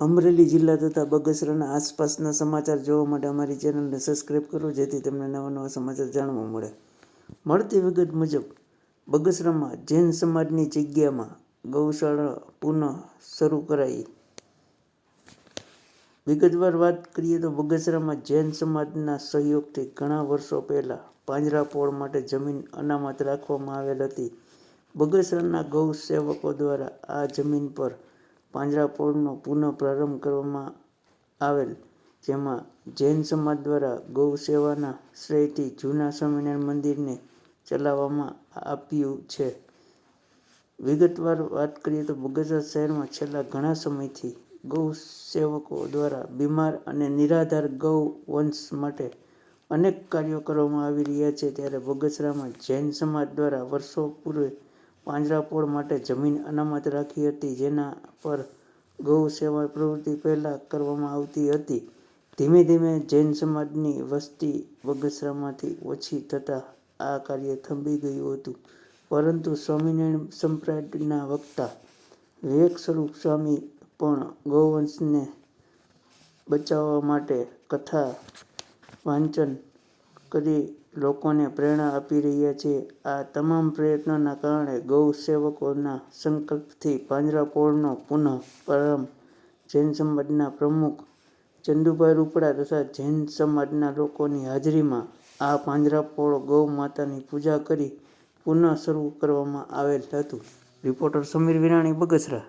અમરેલી જિલ્લા તથા બગસરાના આસપાસના સમાચાર જોવા માટે અમારી ચેનલને સબસ્ક્રાઈબ કરો, જેથી તમને નવા નવા સમાચાર જાણવા મળે. મળતી વિગત મુજબ, બગસરામાં જૈન સમાજની જગ્યામાં ગૌશાળા પુનઃ શરૂ કરાઈ. વિગતવાર વાત કરીએ તો બગસરામાં જૈન સમાજના સહયોગથી ઘણા વર્ષો પહેલાં પાંજરાપોળ માટે જમીન અનામત રાખવામાં આવેલ હતી. બગસરાના ગૌ સેવકો દ્વારા આ જમીન પર પાંજરાપોળનો પુનઃ પ્રારંભ કરવામાં આવેલ, જેમાં જૈન સમાજ દ્વારા ગૌ સેવાના શ્રેયથી જૂના સ્વામિનારાયણ મંદિરને ચલાવવામાં આપ્યું છે. વિગતવાર વાત કરીએ તો બગસરા શહેરમાં છેલ્લા ઘણા સમયથી ગૌ સેવકો દ્વારા બીમાર અને નિરાધાર ગૌ વંશ માટે અનેક કાર્યો કરવામાં આવી રહ્યા છે. ત્યારે બગસરામાં જૈન સમાજ દ્વારા વર્ષો પૂર્વે પાંજરાપોળ માટે જમીન અનામત રાખી હતી, જેના પર ગૌ સેવા પ્રવૃત્તિ પહેલાં કરવામાં આવતી હતી. ધીમે ધીમે જૈન સમાજની વસ્તી બગસરામાંથી ઓછી થતાં આ કાર્ય થંભી ગયું હતું. પરંતુ સ્વામિનારાયણ સંપ્રદાયના વક્તા વિવેક સ્વરૂપ સ્વામી પણ ગૌવંશને બચાવવા માટે કથા વાંચન કરી લોકોને પ્રેરણા આપી રહ્યા છે. આ તમામ પ્રયત્નોના કારણે ગૌ સેવકોના સંકલ્પથી પાંજરાપોળનો પુનઃ પ્રારંભ જૈન સમાજના પ્રમુખ ચંદુભાઈ રૂપડા તથા જૈન સમાજના લોકોની હાજરીમાં આ પાંજરાપોળ ગૌ માતાની પૂજા કરી પુનઃ શરૂ કરવામાં આવેલ હતું. રિપોર્ટર સમીર વિરાણી, બગસરા.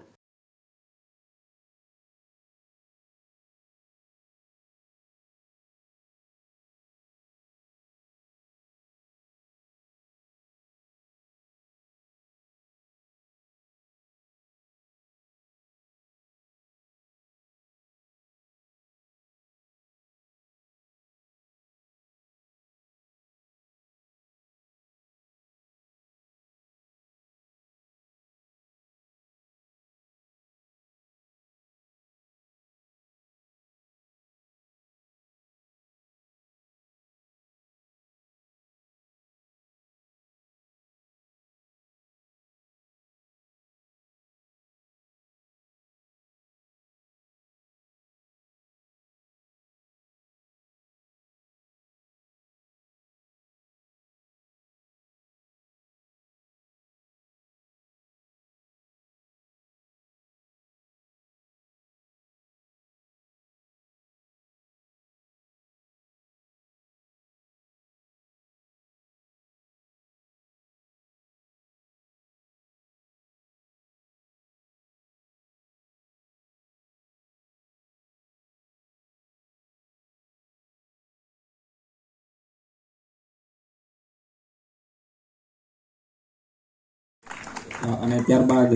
અને ત્યારબાદ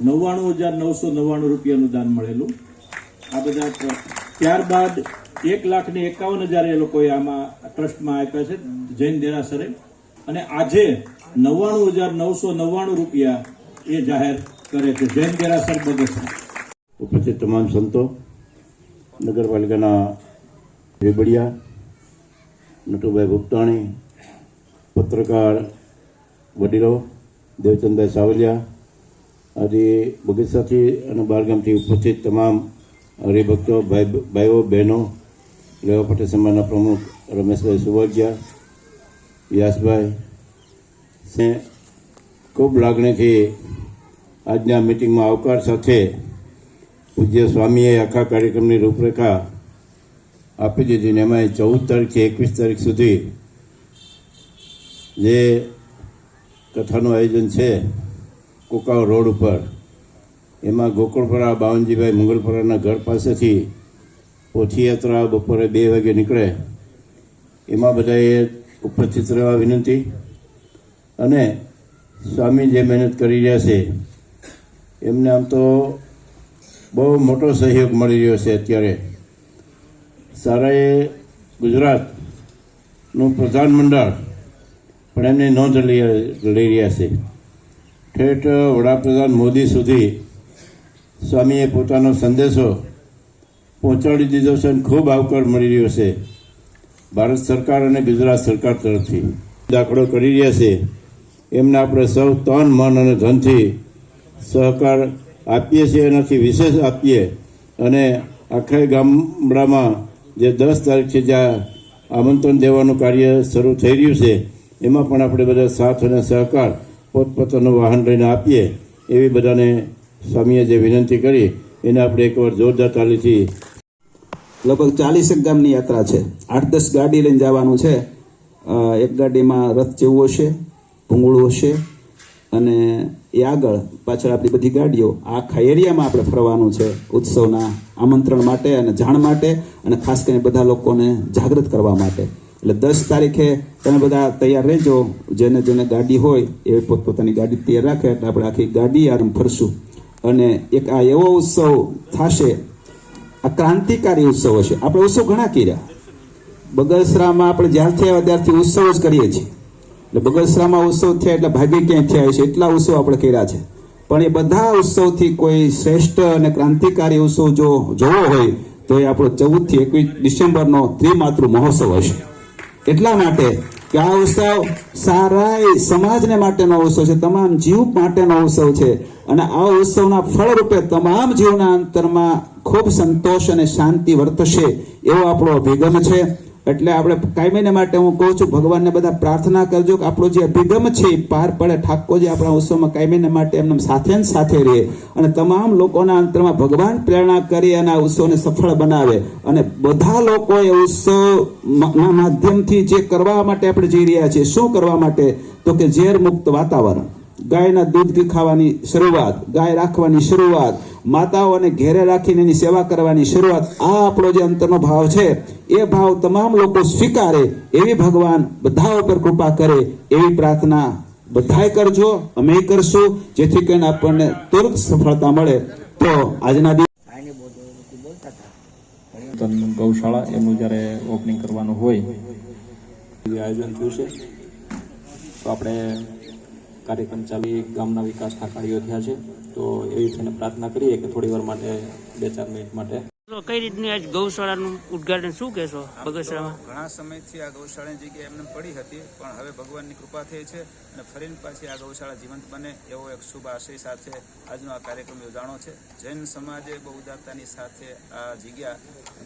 નવ્વાણું હજાર નવસો નવ્વાણું રૂપિયાનું દાન મળેલું. આ બધા ત્યારબાદ એક લાખ ને એકાવન હજાર એ લોકોએ આમાં ટ્રસ્ટમાં આપ્યા છે, જૈન દેરાસરે. અને આજે નવ્વાણું હજાર નવસો નવ્વાણું રૂપિયા એ જાહેર કરે છે, જૈન દેરાસર બગસરા ઉપસ્થિત તમામ સંતો, નગરપાલિકાના રેબડિયા નટુભાઈ ભૂપતાણી પત્રકાર, વડીલો દેવચંદભાઈ સાવલિયા, આજે બગીચાથી અને બહારગામથી ઉપસ્થિત તમામ હરિભક્તો, ભાઈ, ભાઈઓ, બહેનો, લેવા પટેલ સમાજના પ્રમુખ રમેશભાઈ સુવર્જિયા, વ્યાસભાઈ, સે, ખૂબ લાગણીથી આજના મિટિંગમાં આવકાર સાથે પૂજ્ય સ્વામીએ આખા કાર્યક્રમની રૂપરેખા આપી દીધી ને એમાં ચૌદ તારીખથી એકવીસ તારીખ સુધી જે કથાનું આયોજન છે, કુકાવ રોડ ઉપર, એમાં ગોકુળપરા, બાવનજીભાઈ મંગલપરાના ઘર પાસેથી પોથીયાત્રા બપોરે બે વાગે નીકળે. એમાં બધાએ ઉપસ્થિત રહેવા વિનંતી અને સ્વામી જે મહેનત કરી રહ્યા છે, એમને આમ તો બહુ મોટો સહયોગ મળી રહ્યો છે અત્યારે. સારાએ ગુજરાતનું પ્રધાનમંડળ પણ એમને નોંધ લઈ રહ્યા છે. ઠેઠ વડાપ્રધાન મોદી સુધી સ્વામીએ પોતાનો સંદેશો પહોંચાડી દીધો છે અને ખૂબ આવકાર મળી રહ્યો છે. ભારત સરકાર અને ગુજરાત સરકાર તરફથી દાખલો કરી રહ્યા છે. એમને આપણે સૌ તન, મન અને ધનથી સહકાર આપીએ છીએ એનાથી વિશેષ આપીએ અને આખા ગામડામાં જે દસ તારીખથી જ્યાં આમંત્રણ દેવાનું કાર્ય શરૂ થઈ રહ્યું છે, એમાં પણ આપણે બધા સાથ અને સહકાર, પોતપોતાનું વાહન લઈને આપીએ, એવી બધાને સ્વામીએ જે વિનંતી કરી, એને આપણે એકવાર જોરદાર તાલીથી લગભગ ચાલીસેક ગામની યાત્રા છે. આઠ દસ ગાડી લઈને જવાનું છે. એક ગાડીમાં રથ જેવું હશે, ભૂંગળું હશે અને એ આગળ પાછળ આપણી બધી ગાડીઓ આખા એરિયામાં આપણે ફરવાનું છે ઉત્સવના આમંત્રણ માટે અને જાણ માટે અને ખાસ કરીને બધા લોકોને જાગૃત કરવા માટે. એટલે દસ તારીખે તમે બધા તૈયાર રહેજો. જેને જેને ગાડી હોય એ પોતપોતાની ગાડી તૈયાર રાખે એટલે આપણે આખી ગાડી આરંભ ફરશું. અને એક આ એવો ઉત્સવ થશે. આ ક્રાંતિકારી ઉત્સવ હશે. આપણે ઉત્સવ ઘણા કર્યા. બગસરામાં આપણે જ્યારથી આવ્યા ત્યારથી ઉત્સવ જ કરીએ છીએ. એટલે બગસરામાં ઉત્સવ થયા એટલે ભાગ્ય ક્યાંય થયા છે એટલા ઉત્સવ આપણે કર્યા છે. પણ એ બધા ઉત્સવથી કોઈ શ્રેષ્ઠ અને ક્રાંતિકારી ઉત્સવ જો જોવો હોય, તો એ આપણો ચૌદથી એકવીસ ડિસેમ્બરનો ત્રિમાતૃ મહોત્સવ હશે. એટલા માટે કે આ ઉત્સવ સારા સમાજને માટેનો ઉત્સવ છે, તમામ જીવ માટેનો ઉત્સવ છે. અને આ ઉત્સવના ફળરૂપે તમામ જીવના અંતરમાં ખૂબ સંતોષ અને શાંતિ વર્તશે એવો આપણો અભિગમ છે. એટલે આપણે કાયમીને માટે હું કહું છું, ભગવાનને બધા પ્રાર્થના કરજો કે આપણો જે અભિગમ છે એ પાર પડે. ઠાકોરજી આપણા ઉત્સવમાં કાયમીને માટે એમને સાથે ને સાથે રહે અને તમામ લોકોના અંતરમાં ભગવાન પ્રેરણા કરી અને આ ઉત્સવને સફળ બનાવે. અને બધા લોકો એ ઉત્સવના માધ્યમથી જે કરવા માટે આપણે જઈ રહ્યા છીએ, શું કરવા માટે? તો કે ઝેર મુક્ત વાતાવરણ. ગાયના દૂધથી ખાવાની શરૂઆત, ગાય રાખવાની શરૂઆત માતાઓને ઘેરે રાખીને એની સેવા કરવાની શરૂઆત આ આપણો જે અંતરનો ભાવ છે એ ભાવ તમામ લોકો સ્વીકારે એવી ભગવાન બધા ઉપર કૃપા કરે એવી પ્રાર્થના બધાએ કરજો અમે કરશું જેથી કરીને આપણને તુરંત સફળતા મળે. તો આજના દિવસ ગૌશાળા એનું જ્યારે ઓપનિંગ કરવાનું હોય આયોજન થયું છે. તો આપણે કાર્યક્રમ ચાલી ગામના વિકાસના કાર્યો થયા છે. તો એવી થઈને પ્રાર્થના કરીએ કે થોડી વાર માટે બે ચાર મિનિટ માટે. કઈ રીતની આજ ગૌશાળાનું ઉદઘાટન શું કહેશો બગસરામાં? ઘણા સમયથી આ ગૌશાળાની જગ્યા એમને પડી હતી પણ હવે ભગવાનની કૃપા થઈ છે અને ફરીને પાછી આ ગૌશાળા જીવંત બને એવો એક શુભ આશય સાથે આજનો આ કાર્યક્રમ યોજાણો છે. જૈન સમાજે બહુ ઉદારતાની સાથે આ જગ્યા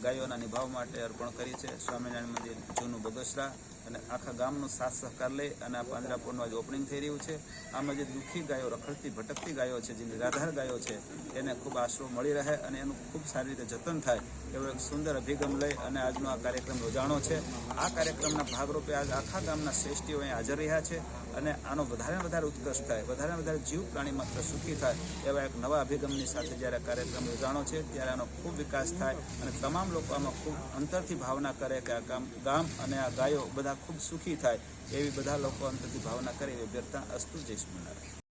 ગાયોના નિભાવ માટે અર્પણ કરી છે. સ્વામિનારાયણ મંદિર જૂનું બગસરા. અને આખા ગામનો સાથ સહકાર લઈ અને આ પાંજરાપોળનું આજે ઓપનિંગ થઈ રહ્યું છે. આમાં જે દુઃખી ગાયો, રખડતી, ભટકતી ગાયો છે જે નિરાધાર ગાયો છે, એને ખૂબ આશરો મળી રહે અને એનું ખૂબ સારી રીતે જતન થાય એવો એક સુંદર અભિગમ લઈ અને આજનો આ કાર્યક્રમ યોજાણો છે. આ કાર્યક્રમના ભાગરૂપે આજ આખા ગામના શ્રેષ્ઠીઓ અહીં હાજર રહ્યા છે. અને આનો વધારે વધારે ઉત્કર્ષ થાય, વધારે વધારે જીવ પ્રાણી માત્ર સુખી થાય, એવા એક નવા અભિગમની સાથે જ્યારે કાર્યક્રમ યોજાણો છે, ત્યારે આનો ખૂબ વિકાસ થાય અને તમામ લોકો આમાં ખૂબ અંતરથી ભાવના કરે કે આ ગામ ગામ અને આ ગાયો બધા ખૂબ સુખી થાય, એવી બધા લોકો અંતરથી ભાવના કરે, એવી અભ્યર્થના અસ્તુ જય સ્વામિનારાયણ.